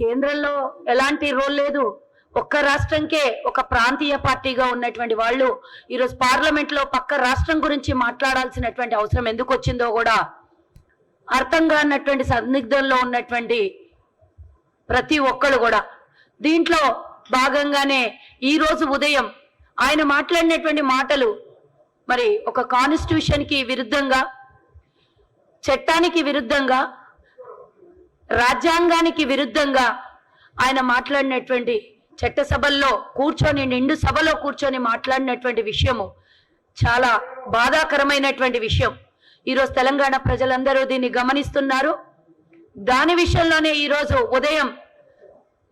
కేంద్రంలో ఎలాంటి రోల్ లేదు. ఒక్క రాష్ట్రంకే ఒక ప్రాంతీయ పార్టీగా ఉన్నటువంటి వాళ్ళు ఈరోజు పార్లమెంట్లో పక్క రాష్ట్రం గురించి మాట్లాడాల్సినటువంటి అవసరం ఎందుకు వచ్చిందో కూడా అర్థం కానటువంటి సందిగ్ధంలో ఉన్నటువంటి ప్రతి ఒక్కరు కూడా. దీంట్లో భాగంగానే ఈ రోజు ఉదయం ఆయన మాట్లాడినటువంటి మాటలు మరి ఒక కాన్స్టిట్యూషన్కి విరుద్ధంగా చట్టానికి విరుద్ధంగా రాజ్యాంగానికి విరుద్ధంగా ఆయన మాట్లాడినటువంటి చట్టసభల్లో కూర్చొని నిండు సభలో కూర్చొని మాట్లాడినటువంటి విషయము చాలా బాధాకరమైనటువంటి విషయం. ఈరోజు తెలంగాణ ప్రజలందరూ దీన్ని గమనిస్తున్నారు. దాని విషయంలోనే ఈరోజు ఉదయం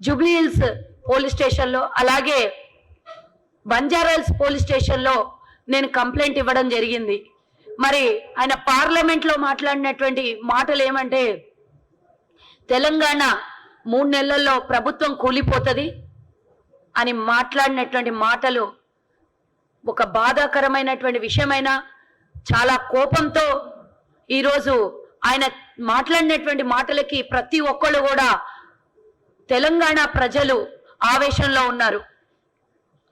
జూబ్లీ హిల్స్ పోలీస్ స్టేషన్లో అలాగే బంజారాల్స్ పోలీస్ స్టేషన్లో నేను కంప్లైంట్ ఇవ్వడం జరిగింది. మరి ఆయన పార్లమెంట్లో మాట్లాడినటువంటి మాటలు ఏమంటే తెలంగాణ మూడు నెలల్లో ప్రభుత్వం కూలిపోతుంది అని మాట్లాడినటువంటి మాటలు ఒక బాధాకరమైనటువంటి విషయమైనా చాలా కోపంతో ఈరోజు ఆయన మాట్లాడినటువంటి మాటలకి ప్రతి ఒక్కళ్ళు కూడా తెలంగాణ ప్రజలు ఆవేశంలో ఉన్నారు.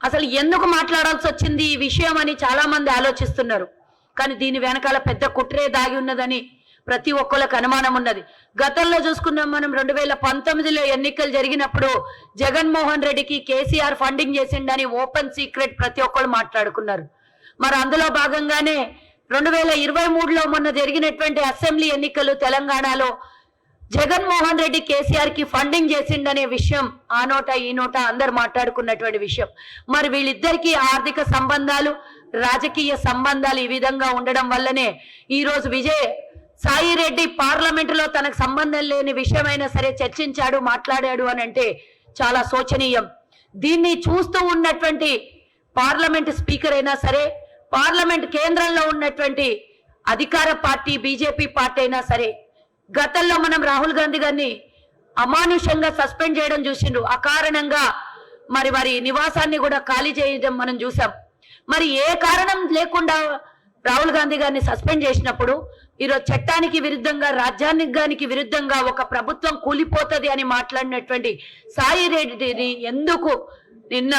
అసలు ఎందుకు మాట్లాడాల్సి వచ్చింది ఈ విషయం అని చాలామంది ఆలోచిస్తున్నారు. కానీ దీని వెనకాల పెద్ద కుట్రే దాగి ఉన్నదని ప్రతి ఒక్కరికి అనుమానం ఉన్నది. గతంలో చూసుకున్నాం మనం రెండు వేల పంతొమ్మిదిలో ఎన్నికలు జరిగినప్పుడు జగన్మోహన్ రెడ్డికి కేసీఆర్ ఫండింగ్ చేసిండని ఓపెన్ సీక్రెట్ ప్రతి ఒక్కరు మాట్లాడుకున్నారు. మరి అందులో భాగంగానే రెండు వేల ఇరవై మూడులో మొన్న జరిగినటువంటి అసెంబ్లీ ఎన్నికలు తెలంగాణలో జగన్మోహన్ రెడ్డి కేసీఆర్కి ఫండింగ్ చేసిండనే విషయం ఆ నోట ఈ నోట అందరు మాట్లాడుకున్నటువంటి విషయం. మరి వీళ్ళిద్దరికి ఆర్థిక సంబంధాలు రాజకీయ సంబంధాలు ఈ విధంగా ఉండడం వల్లనే ఈ రోజు విజయ్ సాయి రెడ్డి పార్లమెంట్లో తనకు సంబంధం లేని విషయమైనా సరే చర్చించాడు మాట్లాడాడు అని అంటే చాలా శోచనీయం. దీన్ని చూస్తూ ఉన్నటువంటి పార్లమెంట్ స్పీకర్ అయినా సరే పార్లమెంట్ కేంద్రంలో ఉన్నటువంటి అధికార పార్టీ బీజేపీ పార్టీ అయినా సరే గతంలో మనం రాహుల్ గాంధీ గారిని అమానుషంగా సస్పెండ్ చేయడం చూసిండ్రు. అకారణంగా మరి వారి నివాసాన్ని కూడా ఖాళీ చేయడం మనం చూసాం. మరి ఏ కారణం లేకుండా రాహుల్ గాంధీ గారిని సస్పెండ్ చేసినప్పుడు ఈరోజు చట్టానికి విరుద్ధంగా రాజ్యాంగానికి విరుద్ధంగా ఒక ప్రభుత్వం కూలిపోతుంది అని మాట్లాడినటువంటి సాయి రెడ్డిని ఎందుకు నిన్న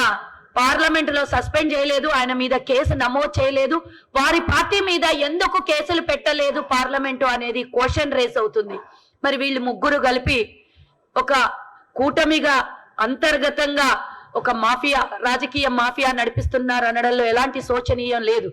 పార్లమెంట్లో సస్పెండ్ చేయలేదు ఆయన మీద కేసు నమోదు చేయలేదు వారి పార్టీ మీద ఎందుకు కేసులు పెట్టలేదు పార్లమెంటు అనేది క్వశ్చన్ రేస్ అవుతుంది. మరి వీళ్ళు ముగ్గురు కలిపి ఒక కూటమిగా అంతర్గతంగా ఒక మాఫియా రాజకీయ మాఫియా నడిపిస్తున్నారు అనడంలో ఎలాంటి శోచనీయం లేదు.